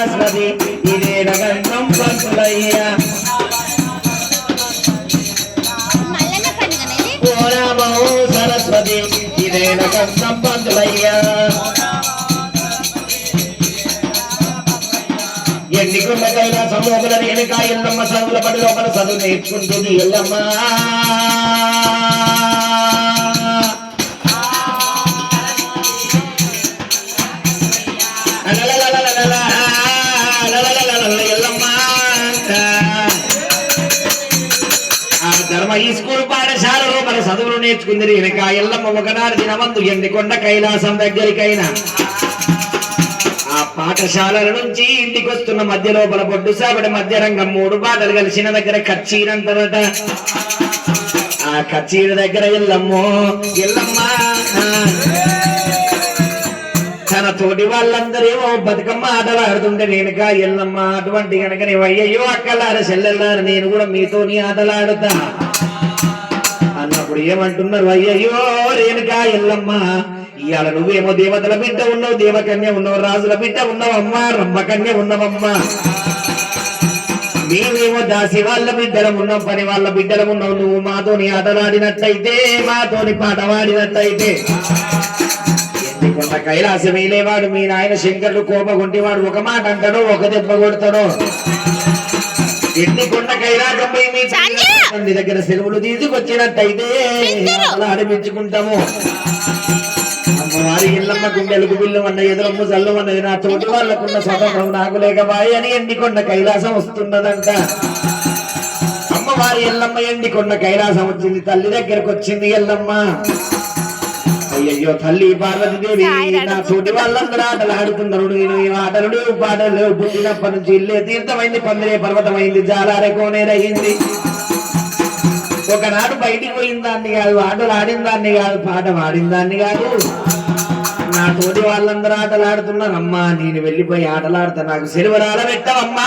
సరస్వతి ఇదే రగండం పంతులయ్యా. మల్లన్న పండుగనేది ఓ రామో సరస్వతి ఇదే రగండం పంతులయ్యా. ఎన్నికున్న కైలాసం లోపల రేణుకా ఎల్లమ్మ చదువుల పడి లోపల చదువు నేర్చుకుంటుంది ఎల్లమ్మ. ధర్మ ఈ స్కూల్ పాఠశాల మన చదువులు నేర్చుకుంది వెనక ఎల్లమ్మ ఒకనాడు దినమందు ఎండికొండ కైలాసం దగ్గరికైనా. ఆ పాఠశాలల నుంచి ఇంటికి వస్తున్న మధ్య లోపల బొడ్డు సాబడి మధ్య రంగం మూడు బాటలు కలిసిన దగ్గర కచ్చీరంతదట ఆ కచ్చీర దగ్గర ఎల్లమ్మో ఎల్లమ్మ. తోటి వాళ్ళందరేమో బతుకమ్మ ఆటలు ఆడుతుంటే నేనుగా ఎల్లమ్మ అటువంటి కనుక నీవు అయ్యయ్యో అక్కలార చెల్లెల్లారా నేను కూడా మీతోని ఆటలు ఆడుతా అన్నప్పుడు ఏమంటున్నారు అయ్యయ్యో రేణుకా ఎల్లమ్మ ఇవాళ నువ్వేమో దేవతల బిడ్డ ఉన్నావు దేవకన్య ఉన్నావు రాజుల బిడ్డ ఉన్నావు రమ్మకన్య ఉన్నావమ్మా. మేమేమో దాసి వాళ్ళ బిడ్డలం ఉన్నాం పని వాళ్ళ బిడ్డలం ఉన్నావు నువ్వు మాతోని ఆటలాడినట్టయితే మాతోని పాట పాడినట్టయితే. కైలాసం వేలేవాడు మీ నాయన శంకరుడు కోపగొంటివాడు ఒక మాట అంటాడు ఒక దెబ్బ కొడతాడు. ఎన్ని కొండ కైలాసం పోయి మీ! తండ్రి దగ్గర సెలవులు తీసుకొచ్చినట్టయితే! అలా అడిపించుకుంటాము అమ్మవారి ఇల్లమ్మ గుండెలకు బిల్లు అన్న ఎదురమ్మ జల్లు అన్నది నా తోటి వాళ్ళకున్న స్వతంత్రం నాకు లేకబాయి అని ఎండికొండ కైలాసం వస్తున్నదంట అమ్మవారి ఎల్లమ్మ ఎండికొండ కైలాసం వచ్చింది? తల్లి దగ్గరకు వచ్చింది ఎల్లమ్మ. అయ్యయ్యో తల్లి పార్వతీదేవి నా తోటి వాళ్ళందరూ ఆటలు ఆడుతున్నారు నేను ఈ ఆటలు లేవు పాటలు పుట్టినప్పటి నుంచి ఇల్లే తీర్థమైంది పందిరే పర్వతమైంది జాలారే కోనేరయ్యింది ఒకనాడు బయటికి పోయిన దాన్ని కాదు ఆటలు ఆడిన దాన్ని కాదు పాట పాడిన దాన్ని కాదు. నా తోటి వాళ్ళందరూ ఆటలు ఆడుతున్నారు అమ్మా నేను వెళ్ళిపోయి ఆటలాడుతా నాకు సెలవు రాలబెట్టవమ్మా